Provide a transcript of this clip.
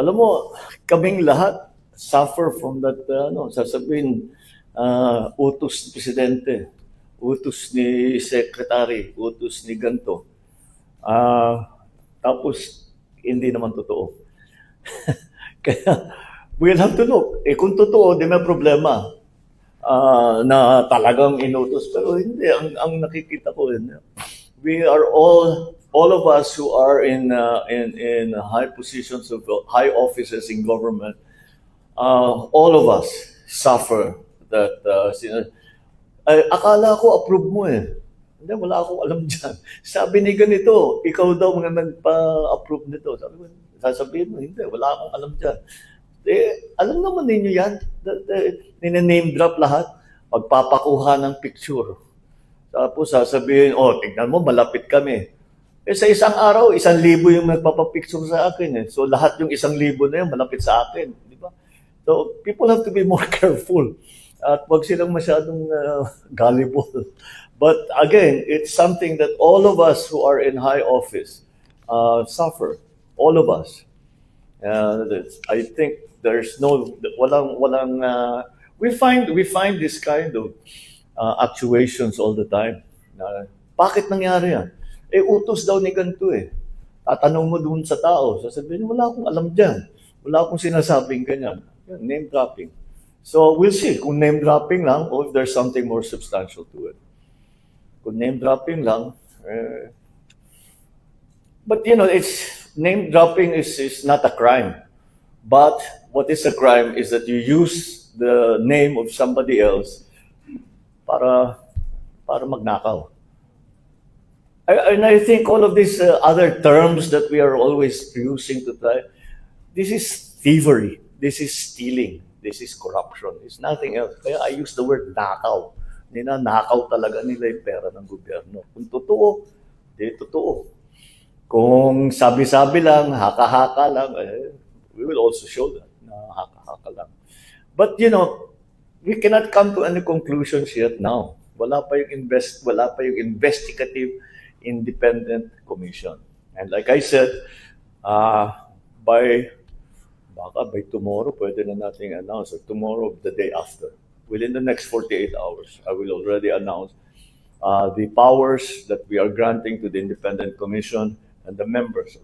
Alam mo, kaming lahat suffer from that, uh, ano, sasabihin, uh, utos ni Presidente, utos ni Secretary, utos ni ganto. Ah, tapos, hindi naman totoo. Kaya, we'll have to look. Eh, kung totoo, di may problema. Ah, na talagang inutos. Pero hindi, ang, ang nakikita ko, yun, we are all, all of us who are in, uh, in, in high positions of high offices in government, uh, all of us suffer that, uh, sin- ay, akala ko approve mo eh. Hindi, wala akong alam dyan. Sabi ni ganito, ikaw daw mga nagpa-approve nito. Sabi ko, sasabihin mo, hindi, wala akong alam dyan. Eh, alam naman ninyo yan. Nina-name drop lahat. Magpapakuha ng picture. Tapos sasabihin, oh, tignan mo, malapit kami. Eh sa isang araw, isang libo yung nagpapapicture sa akin. Eh. So lahat yung isang libo na yun, malapit sa akin. Di ba? So people have to be more careful. At wag silang masyadong uh, gullible. But again, it's something that all of us who are in high office uh, suffer. All of us. Uh, I think there's no walang walang uh, we find we find this kind of uh, actuations all the time. Na, bakit nangyari yan? Eh utos daw ni ganito eh. Tatanong mo dun sa tao, sasabihin wala akong alam diyan. Wala akong sinasabing ganyan. Yan, name dropping. So we'll see kung name dropping lang or if there's something more substantial to it. Kung name dropping lang, eh, but you know, it's name dropping is, is not a crime. But what is a crime is that you use the name of somebody else para para magnakaw. And I think all of these uh, other terms that we are always using to try, this is thievery, this is stealing, this is corruption. It's nothing else. Kaya I use the word nakaw. Ninanakaw talaga nila yung pera ng gobyerno. Kung totoo, di totoo. Kung sabi-sabi lang, haka-haka lang, eh, we will also show that na haka-haka lang. But you know, we cannot come to any conclusions yet now. Wala pa yung invest, wala pa yung investigative independent commission. And like I said, uh, by baka by tomorrow pwede na nating announce or tomorrow the day after. Within the next 48 hours, I will already announce uh, the powers that we are granting to the independent commission and the members of